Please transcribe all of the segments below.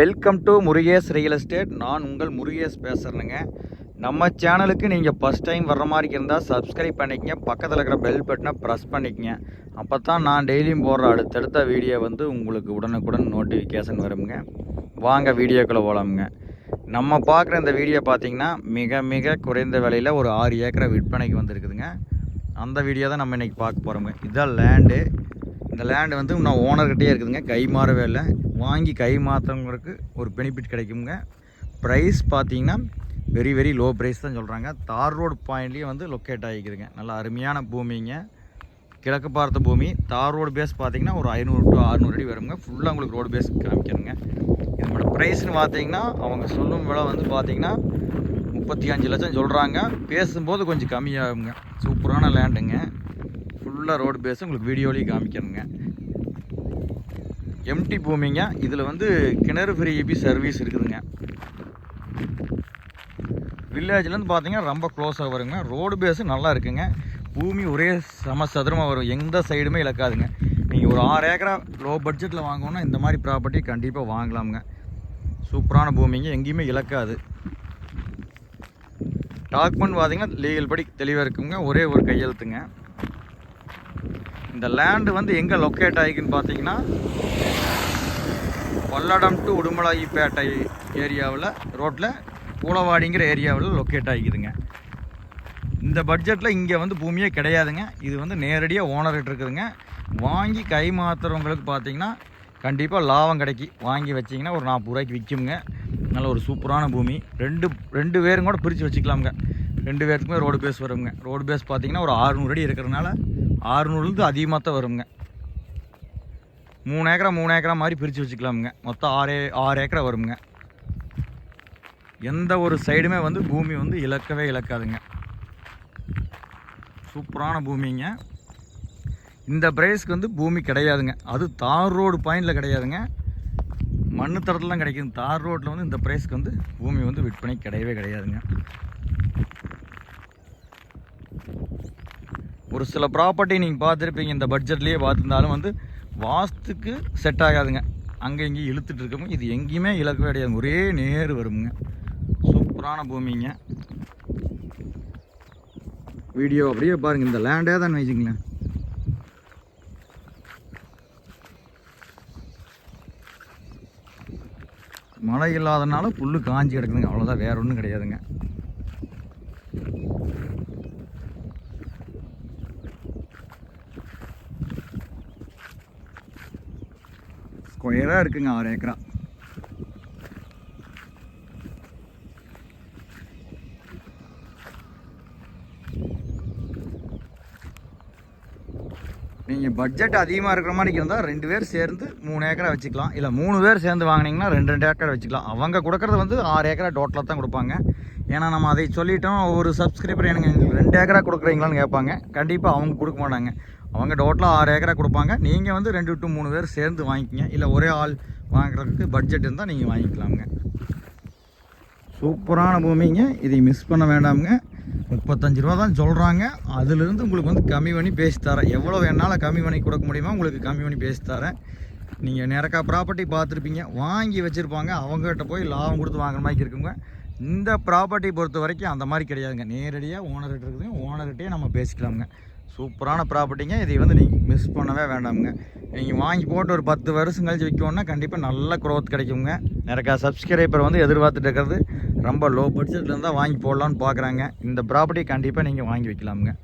Welcome to Murugesh real estate நான் உங்கள் முருகேஷ் பேசுகிறேங்க நம்ம சேனலுக்கு நீங்கள் ஃபஸ்ட் டைம் வர்ற மாதிரி இருந்தால் சப்ஸ்கிரைப் பண்ணிக்கங்க. பக்கத்தில் இருக்கிற பெல் பட்டனை ப்ரெஸ் பண்ணிக்கங்க. அப்போ தான் நான் டெய்லியும் போடுற அடுத்தடுத்த வீடியோ வந்து உங்களுக்கு உடனுக்குடன் நோட்டிஃபிகேஷன் வருங்க. வாங்க வீடியோக்குள்ளே போகலாமுங்க நம்ம பார்க்குற இந்த வீடியோ பார்த்தீங்கன்னா மிக மிக குறைந்த விலையில் ஒரு ஆறு ஏக்கரை விற்பனைக்கு வந்திருக்குதுங்க. அந்த வீடியோ தான் நம்ம இன்றைக்கி பார்க்க போகிறோங்க இதுதான் லேண்டு இந்த லேண்டு வந்து இன்னும் ஓனர்கிட்டயே இருக்குதுங்க. கை மாறவே இல்லை. வாங்கி கை மாற்றவங்களுக்கு ஒரு பெனிஃபிட் கிடைக்குங்க. ப்ரைஸ் பார்த்தீங்கன்னா வெரி வெரி லோ ப்ரைஸ் தான் சொல்கிறாங்க தார் ரோடு பாயிண்ட்லேயும் வந்து லொக்கேட் ஆகிக்குதுங்க. நல்லா அருமையான பூமிங்க. கிழக்கு பார்த்த பூமி தார் ரோடு பேஸ் பார்த்தீங்கன்னா ஒரு ஐநூறு டு அறுநூறு அடி வருங்க. ஃபுல்லாக உங்களுக்கு ரோடு பேஸ் காமிக்கணுங்க. இதோட ப்ரைஸ்னு பார்த்தீங்கன்னா அவங்க சொல்லும் விலை வந்து பார்த்தீங்கன்னா முப்பத்தி அஞ்சு லட்சம் சொல்கிறாங்க பேசும்போது கொஞ்சம் கம்மியாகுங்க. சூப்பரான லேண்டுங்க ஃபுல்லாக ரோடு பேஸ் உங்களுக்கு வீடியோலேயும் காமிக்கணுங்க எம்டி பூமிங்க. இதில் வந்து கிணறு ஃப்ரீ இபி சர்வீஸ் இருக்குதுங்க. வில்லேஜ்லேருந்து பார்த்தீங்கன்னா ரொம்ப க்ளோஸாக வருங்க. ரோடு பேஸும் நல்லா இருக்குங்க. பூமி ஒரே சம சதுரமாக வரும். எந்த சைடுமே இழக்காதுங்க. நீங்கள் ஒரு ஆறு ஏக்கரா லோ பட்ஜெட்டில் வாங்கணுன்னா இந்த மாதிரி ப்ராப்பர்ட்டி கண்டிப்பாக வாங்கலாமுங்க. சூப்பரான பூமிங்க. எங்கேயுமே இழக்காது. டாக்குமெண்ட் பார்த்தீங்கன்னா லீகல் படி தெளிவாக இருக்குங்க. ஒரே ஒரு கையெழுத்துங்க. இந்த லேண்டு வந்து எங்கே லொக்கேட் ஆகிக்குன்னு பார்த்தீங்கன்னா பல்லடம் டு உடுமலாயிப்பேட்டை ஏரியாவில் ரோட்டில் கூலவாடிங்கிற ஏரியாவில் லொக்கேட் ஆகிக்குதுங்க. இந்த பட்ஜெட்டில் இங்கே வந்து பூமியே கிடையாதுங்க. இது வந்து நேரடியாக ஓனர்கிட்ட இருக்குதுங்க. வாங்கி கை மாத்துறவங்களுக்கு பார்த்தீங்கன்னா கண்டிப்பாக லாபம் கிடைக்கி. வாங்கி வச்சிங்கன்னா ஒரு நாற்பது ரூபாய்க்கு விற்குங்க நல்ல ஒரு சூப்பரான பூமி. ரெண்டு ரெண்டு பேரும் கூட பிரித்து வச்சுக்கலாமுங்க. ரெண்டு பேருக்குமே ரோடு பேஸ் வருங்க. ரோடு பேஸ் பார்த்தீங்கன்னா ஒரு ஆறுநூறு அடி இருக்கிறதுனால ஆறுநூறுலேருந்து அதிகமாக தான் வருங்க. மூணு ஏக்கரா மூணு ஏக்கரா மாதிரி பிரித்து வச்சுக்கலாமுங்க. மொத்தம் ஆறு ஆறு ஏக்கரா வருங்க. எந்த ஒரு சைடுமே வந்து பூமி வந்து இழக்கவே இழக்காதுங்க. சூப்பரான பூமிங்க. இந்த ப்ரைஸ்க்கு வந்து பூமி கிடையாதுங்க. அது தார் ரோடு பாயிண்டில் கிடையாதுங்க. மண் தரத்துலாம் கிடைக்கும் தார் ரோட்டில் வந்து இந்த ப்ரைஸ்க்கு வந்து பூமி வந்து விற்பனை கிடையவே கிடையாதுங்க. ஒரு சில ப்ராப்பர்ட்டி நீங்கள் பார்த்துருப்பீங்க இந்த பட்ஜெட்லேயே பார்த்துருந்தாலும் வந்து வாஸ்துக்கு செட் ஆகாதுங்க. அங்கே இங்கேயும் இழுத்துட்டு இருக்கோம் இது எங்கேயுமே இழக்கவே கிடையாது. ஒரே நேர் வருங்க சூப்பரான பூமிங்க. வீடியோ அப்படியே பாருங்க. இந்த லேண்டே தான் வச்சுங்களேன் மழை இல்லாதனால புல் காஞ்சி கிடக்குதுங்க. அவ்வளோதான் வேற ஒன்றும் கிடையாதுங்க. ஸ்கொயராக இருக்குங்க ஆறு ஏக்கரா. நீங்கள் பட்ஜெட் அதிகமாக இருக்கிற மாதிரி இருந்தால் ரெண்டு பேர் சேர்ந்து மூணு ஏக்கரா வச்சுக்கலாம். இல்லை மூணு பேர் சேர்ந்து வாங்கினீங்கன்னா ரெண்டு ரெண்டு ஏக்கரா வச்சுக்கலாம். அவங்க கொடுக்குறது வந்து ஆறு ஏக்கரா டோட்டலாக தான் கொடுப்பாங்க. ஏன்னா நம்ம அதை சொல்லிட்டோம் ஒரு சப்ஸ்கிரைபர் எனக்கு எங்களுக்கு ரெண்டு ஏக்கரா கொடுக்குறீங்களான்னு கேட்பாங்க. கண்டிப்பாக அவங்க கொடுக்க மாட்டாங்க. அவங்க டோட்டலாக ஆறு ஏக்கரா கொடுப்பாங்க. நீங்கள் வந்து ரெண்டு டு மூணு பேர் சேர்ந்து வாங்கிக்கிங்க. இல்லை ஒரே ஆள் வாங்குறதுக்கு பட்ஜெட் இருந்தால் நீங்கள் வாங்கிக்கலாமுங்க. சூப்பரான பூமிங்க. இதை மிஸ் பண்ண வேண்டாமுங்க. முப்பத்தஞ்சு ரூபா தான் சொல்கிறாங்க அதுலேருந்து உங்களுக்கு வந்து கம்மி பண்ணி பேசி தரேன். எவ்வளோ என்னால் கம்மி பண்ணி கொடுக்க முடியுமோ உங்களுக்கு கம்மி பண்ணி பேசி தரேன். நீங்கள் நிறக்கா ப்ராப்பர்ட்டி பார்த்துருப்பீங்க. வாங்கி வச்சுருப்பாங்க. அவங்ககிட்ட போய் லாபம் கொடுத்து வாங்குற மாதிரி இருக்குங்க. இந்த ப்ராப்பர்ட்டி பொறுத்த வரைக்கும் அந்த மாதிரி கிடையாதுங்க. நேரடியாக ஓனர்கிட்ட இருக்குதுங்க. ஓனர்கிட்டயே நம்ம பேசிக்கலாமுங்க. சூப்பரான ப்ராப்பர்ட்டிங்க. இதை வந்து நீங்கள் மிஸ் பண்ணவே வேண்டாமுங்க. நீங்கள் வாங்கி போட்டு ஒரு பத்து வருஷம் கழிச்சு விற்கணுன்னா கண்டிப்பாக நல்ல க்ரோத் கிடைக்குங்க. நிறைய சப்ஸ்கிரைபர் வந்து எதிர்பார்த்துட்டு இருக்கிறது. ரொம்ப லோ பட்ஜெட்டில் இருந்தால் வாங்கி போடலான்னு பார்க்குறாங்க இந்த ப்ராப்பர்ட்டி கண்டிப்பாக நீங்கள் வாங்கி வைக்கலாமுங்க.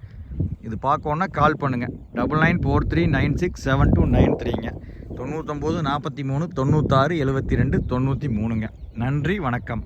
இது பார்க்கணுன்னா கால் பண்ணுங்கள் double nine four three nine six seven two nine த்ரீங்க தொண்ணூற்றொம்பது நாற்பத்தி மூணு தொண்ணூத்தாறு எழுபத்தி ரெண்டு தொண்ணூற்றி மூணுங்க. நன்றி வணக்கம்.